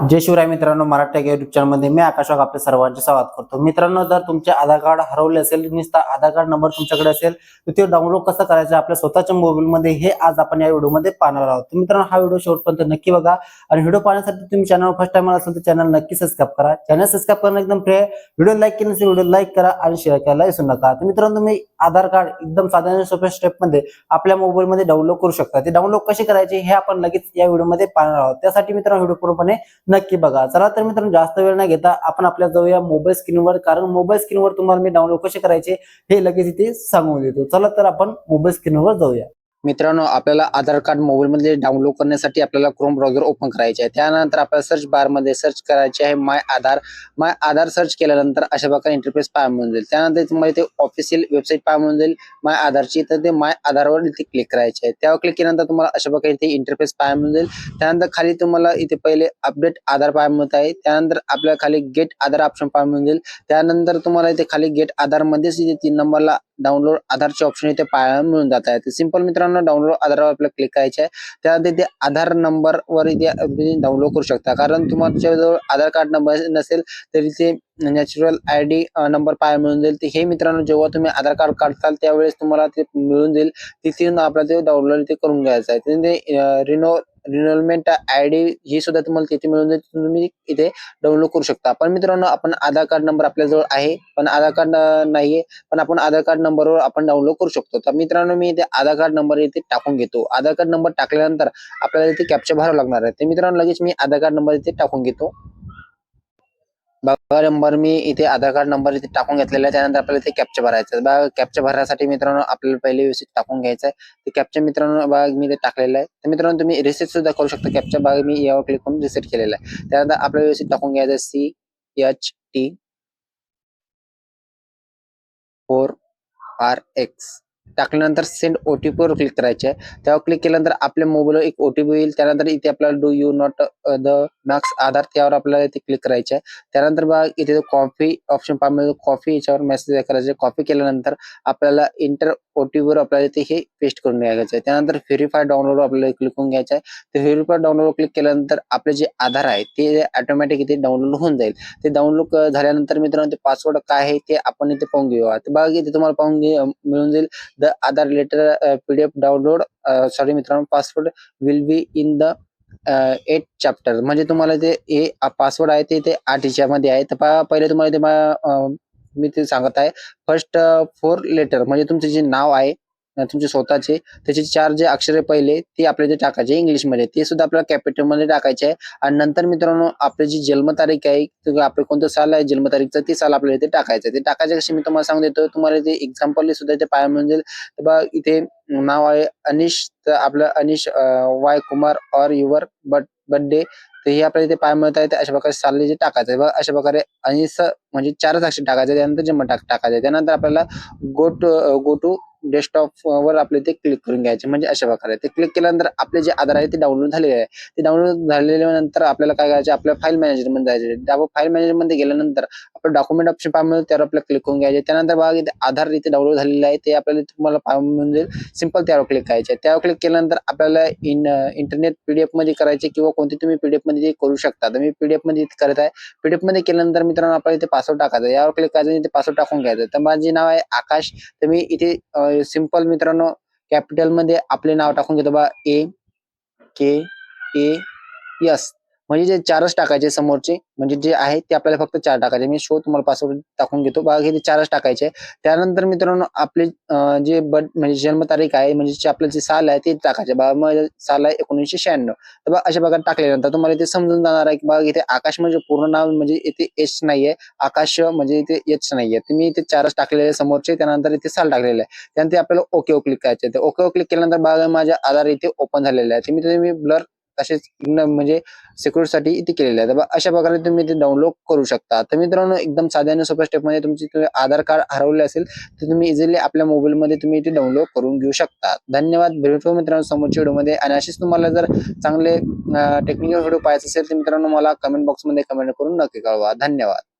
जय शिवराय मित्रांनो मराठी युट्यूब चॅनलमध्ये मी आकाशवाग आपल्या सर्वांचे स्वागत करतो. मित्रांनो जर तुमचे आधार कार्ड हरवले असेल नुसता आधार कार्ड नंबर तुमच्याकडे असेल तर ते डाउनलोड कसं करायचं आपल्या स्वतःच्या मोबाईलमध्ये हे आज आपण या व्हिडिओमध्ये पाहणार आहोत. तर मित्रांनो हा व्हिडिओ शेवटपर्यंत नक्की बघा. आणि व्हिडिओ पाहण्यासाठी तुम्ही चॅनल फर्स्ट टाइम असेल तर चॅनल नक्की सबस्क्राईब करा. चॅनल सबस्क्राईब करणं एकदम फ्री आहे. व्हिडिओ लाईक केलं नसेल व्हिडिओ लाईक करा आणि शेअर करायला विसरू नका. तर मित्रांनो तुम्ही आधार कार्ड एकदम साध्या सोप्या स्टेपमध्ये आपल्या मोबाईलमध्ये डाउनलोड करू शकता. ते डाउनलोड कसे करायचे हे आपण लगेच या व्हिडिओमध्ये पाहणार आहोत. त्यासाठी मित्रांनो व्हिडिओ पूर्णपणे नक्की बघा. चला तर मित्रांनो जास्त वेळ न घेता आपण आपल्या जाऊया मोबाईल स्क्रीनवर कारण मोबाईल स्क्रीनवर तुम्हाला मी डाउनलोड कसे करायचे हे लगेच इथे सांगून देतो. चला तर आपण मोबाईल स्क्रीनवर जाऊया. मित्रांनो आपल्याला आधार कार्ड मोबाईल मध्ये डाउनलोड करण्यासाठी आपल्याला क्रोम ब्राउझर ओपन करायचे आहे. त्यानंतर आपल्याला सर्च बारमध्ये सर्च करायचे आहे माय आधार माय आधार सर्च केल्यानंतर अशा प्रकारे इंटरफेस पाहायला मिळून जाईल. त्यानंतर तुम्हाला ते ऑफिशियल वेबसाईट पाहा मिळून जाईल. माय आधारची तर ते माय आधारवर इथे क्लिक करायचे आहे. त्यावर क्लिक केल्यानंतर तुम्हाला अशा प्रकारे इथे इंटरफेस पाहायला मिळून जाईल. त्यानंतर खाली तुम्हाला इथे पहिले अपडेट आधार पाहायला मिळत आहे. त्यानंतर आपल्याला खाली गेट आधार ऑप्शन पाहायला मिळून जाईल. त्यानंतर तुम्हाला इथे खाली गेट आधार मध्येच इथे तीन नंबरला डाउनलोड आधारचे ऑप्शन इथे पाहायला मिळून जात आहे. सिंपल मित्रांनो डाउनलोड आधारवर आपल्याला क्लिक करायचे आहे त्यानंतर ते आधार नंबरवर इथे तुम्ही डाउनलोड करू शकता. कारण तुमच्या जवळ आधार कार्ड नंबर नसेल तरी ते नॅचरल आय डी नंबर पाहायला मिळून जाईल. ते हे मित्रांनो जेव्हा तुम्ही आधार कार्ड काढताल त्यावेळेस तुम्हाला ते मिळून जाईल. तिथे आपल्याला ते डाउनलोड ते करून घ्यायचं आहे. रिनो रिनॉलमेंट आय डी ही सुद्धा तुम्हाला तिथे मिळून जाईल. तुम्ही इथे डाउनलोड करू शकता. पण मित्रांनो आपण आधार कार्ड नंबर आपल्याजवळ आहे पण आधार कार्ड नाहीये पण आपण आधार कार्ड नंबरवर आपण डाउनलोड करू शकतो. तर मित्रांनो मी इथे आधार कार्ड नंबर इथे टाकून घेतो. आधार कार्ड नंबर टाकल्यानंतर आपल्याला इथे कॅप्चर भरावं लागणार आहे. ते मित्रांनो लगेच मी आधार कार्ड नंबर इथे टाकून घेतो. बघा नंबर मी इथे आधार कार्ड नंबर इथे टाकून घेतलेला आहे. त्यानंतर आपल्याला इथे कॅप्चर भरायचं आहे. बघा कॅप्चर भरण्यासाठी मित्रांनो आपल्याला पहिले व्यवस्थित टाकून घ्यायचं आहे. ते कॅप्चर मित्रांनो बघा मी इथे टाकलेलं आहे. तर मित्रांनो तुम्ही रिसेट सुद्धा करू शकता. कॅप्चर बघा मी यावर क्लिक करून रिसेट केलेला आहे. त्यानंतर आपल्याला व्यवस्थित टाकून घ्यायचं C H T four R X टाकल्यानंतर सेंड ओ टी पीवर क्लिक करायचे आहे. त्यावर क्लिक केल्यानंतर आपल्या मोबाईलवर एक ओटीपी येईल. त्यानंतर इथे आपल्याला do you not the max Aadhaar त्यावर आपल्याला इथे क्लिक करायचे आहे. त्यानंतर बघा इथे कॉफी ऑप्शन पाहिजे कॉफी याच्यावर मेसेज करायचे कॉपी केल्यानंतर आपल्याला इंटर ओ टी पीवर आपल्याला इथे हे पेस्ट करून घ्यायचं आहे. त्यानंतर व्हेरीफाय डाउनलोड आपल्याला क्लिक करून घ्यायचं आहे. ते व्हेरीफाय डाउनलोड क्लिक केल्यानंतर आपले जे आधार आहे ते ऑटोमॅटिक इथे डाउनलोड होऊन जाईल. ते डाउनलोड झाल्यानंतर मित्रांनो ते पासवर्ड काय आहे ते आपण इथे पाहून घेऊया. बघा इथे तुम्हाला पाहून मिळून जाईल. The Aadhaar letter PDF download sorry मित्रांनो password will be in the eight chapter म्हणजे तुम्हाला ते हे पासवर्ड आहे ते ते आठमध्ये आहे. तर पहिले तुम्हाला ते मी ते सांगत आहे. फर्स्ट फोर लेटर म्हणजे तुमचे जे नाव आहे तुमचे स्वतःचे त्याचे चार जे अक्षरे पहिले ते आपल्याला इथे टाकायचे इंग्लिशमध्ये ते सुद्धा आपल्याला कॅपिटलमध्ये टाकायचे आहे. आणि नंतर मित्रांनो आपली जी जन्मतारीख आहे आपलं कोणतं साल आहे जन्मतारीखचं ते साल आपल्याला इथे टाकायचं आहे. ते टाकायचे कसे मी तुम्हाला सांगून देतो. तुम्हाला ते एक्झाम्पल सुद्धा ते पाहायला मिळेल. जाईल बघा इथे नाव आहे अनिश तर आपलं अनिश वाय कुमार और युवर बट बर्थडे तर हे आपल्याला इथे पाय मिळत आहे. अशा प्रकारे साल जे टाकायचं आहे. अशा प्रकारे अनिस म्हणजे चारच अक्षर टाकायचे त्यानंतर जन्म टाक टाकायचं त्यानंतर आपल्याला go to go to desktop वर आपले ते क्लिक करून घ्यायचे. म्हणजे अशा प्रकारे. ते क्लिक केल्यानंतर आपले जे आधार आहे ते डाउनलोड झालेले आहे. ते डाउनलोड झालेल्यानंतर आपल्याला काय करायचे? आपल्या फाईल मॅनेजरमध्ये जायचे त्या फाईल मॅनेजरमध्ये गेल्यानंतर आपलं डॉक्युमेंट ऑप्शन पाहा मिळेल त्यावर आपल्याला क्लिक करून घ्यायचे. त्यानंतर बघा इथे आधार इथे डाउनलोड झालेलं आहे. ते आपल्याला तुम्हाला पाहा म्हणजे सिंपल त्यावर क्लिक करायचे त्यावर क्लिक केल्यानंतर आपल्याला इन इंटरनेट पीडीएफमध्ये करायचे किंवा कोणते तुम्ही पीडीएफमध्ये ते करू शकता. तर मी पीडीएफमध्ये इथे करत आहे. पीडीएफमध्ये केल्यानंतर मित्रांनो आपल्याला इथे पासवर्ड टाकायचा यावर क्लिक करायचं इथे पासवर्ड टाकून घ्यायचं तर माझे नाव आहे आकाश. तर मी इथे सिंपल मित्रांनो कॅपिटलमध्ये आपले नाव टाकून घेतो बा. ए के ए यस म्हणजे जे चारच टाकायचे समोरचे म्हणजे जे आहे ते आपल्याला फक्त चार टाकायचे. मी शो तुम्हाला पासवर्ड टाकून घेतो. बघा हे चारच टाकायचे. त्यानंतर मित्रांनो आपले जे बट म्हणजे जन्मतारीख आहे म्हणजे जे आपलं जे साल आहे ते टाकायचे. बघा मग साल आहे एकोणीसशे शहाण्णव. तर बघा अशा प्रकारे टाकल्यानंतर तुम्हाला इथे समजून जाणार आहे की बघा इथे आकाश म्हणजे पूर्ण नाव म्हणजे इथे एच नाहीये. आकाश म्हणजे इथे एच नाहीये. तुम्ही इथे चारच टाकलेले आहे समोरचे त्यानंतर इथे साल टाकलेले आहे. त्यानंतर आपल्याला ओके क्लिक करायचे. ओके ओके क्लिक केल्यानंतर बघा माझ्या आधार इथे ओपन झालेले आहे. तुम्ही ब्लर तसेच म्हणजे सिक्युरिटीसाठी इथे केलेले आहेत. अशा प्रकारे तुम्ही ते डाउनलोड करू शकता. तर मित्रांनो एकदम साध्या आणि सोप्या स्टेपमध्ये तुमचे तुमची तुम्ही आधार कार्ड हरवले असेल तर तुम्ही इझिली आपल्या मोबाईलमध्ये तुम्ही ते डाउनलोड करून घेऊ शकता. धन्यवाद. भेटू मित्रांनो समोरच्या व्हिडिओमध्ये आणि असेच तुम्हाला जर चांगले टेक्निकल व्हिडिओ पाहायचे असेल तर मित्रांनो मला कमेंट बॉक्समध्ये कमेंट करून नक्की कळवा. धन्यवाद.